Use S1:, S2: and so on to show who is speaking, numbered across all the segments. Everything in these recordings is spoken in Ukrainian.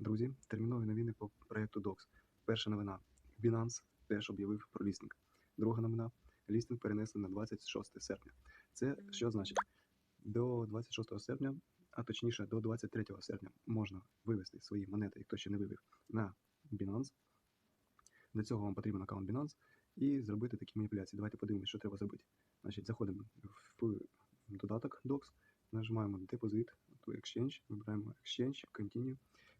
S1: Друзі, термінові новини по проєкту DOCS. Перша новина. Binance теж об'явив про лістинг. Друга новина. Лістинг перенесли на 26 серпня. Це що значить? До 26 серпня, а точніше до 23 серпня, можна вивести свої монети, хто ще не вивів, на Binance. Для цього вам потрібен аккаунт Binance і зробити такі маніпуляції. Давайте подивимось, що треба зробити. Значить, заходимо в додаток DOCS, нажимаємо to Exchange, вибираємо Exchange, Continue,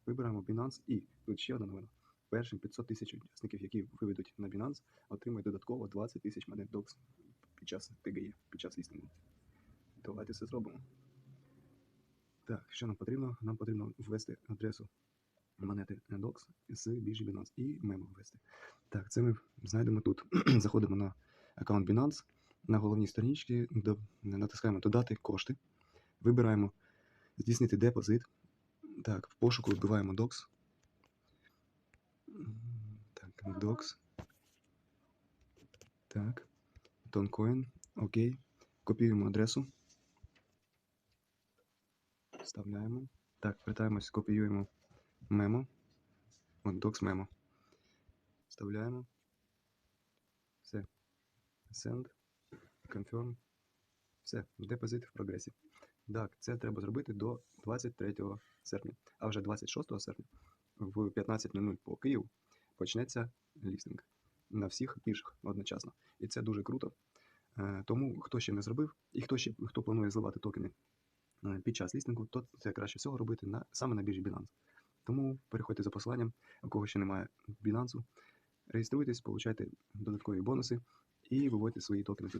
S1: вибираємо Binance і тут ще одна новина. Першим 500 тисяч учасників, які виведуть на Binance, отримають додатково 20 тисяч монет DOCS під час ТГЄ, під час лістингу. Давайте це зробимо. Так, що нам потрібно? Нам потрібно ввести адресу монети DOCS з біржі Binance і мемо ввести. Так, це ми знайдемо тут. Заходимо на аккаунт Binance, на головній сторінці натискаємо додати кошти, вибираємо здійснити депозит. Так, в пошуку вбиваємо. М, Так, DOCS. Так. Тонкоін. Окей. Копіюємо адресу. Вставляємо. Так, вертаємось, копіюємо мемо. От docs мемо. Вставляємо. Все. Send. Confirm. Все. Депозит в прогресі. Так, це треба зробити до 23 серпня. А вже 26 серпня в 15.00 по Києву почнеться лістинг на всіх біржах одночасно. І це дуже круто. Е, Тому хто ще не зробив, і хто ще хто планує зливати токени е, під час лістингу, то це краще всього робити на, саме на біржі Binance. Тому переходьте за посиланням, у кого ще немає Binance, реєструйтесь, получайте додаткові бонуси і виводьте свої токени туди.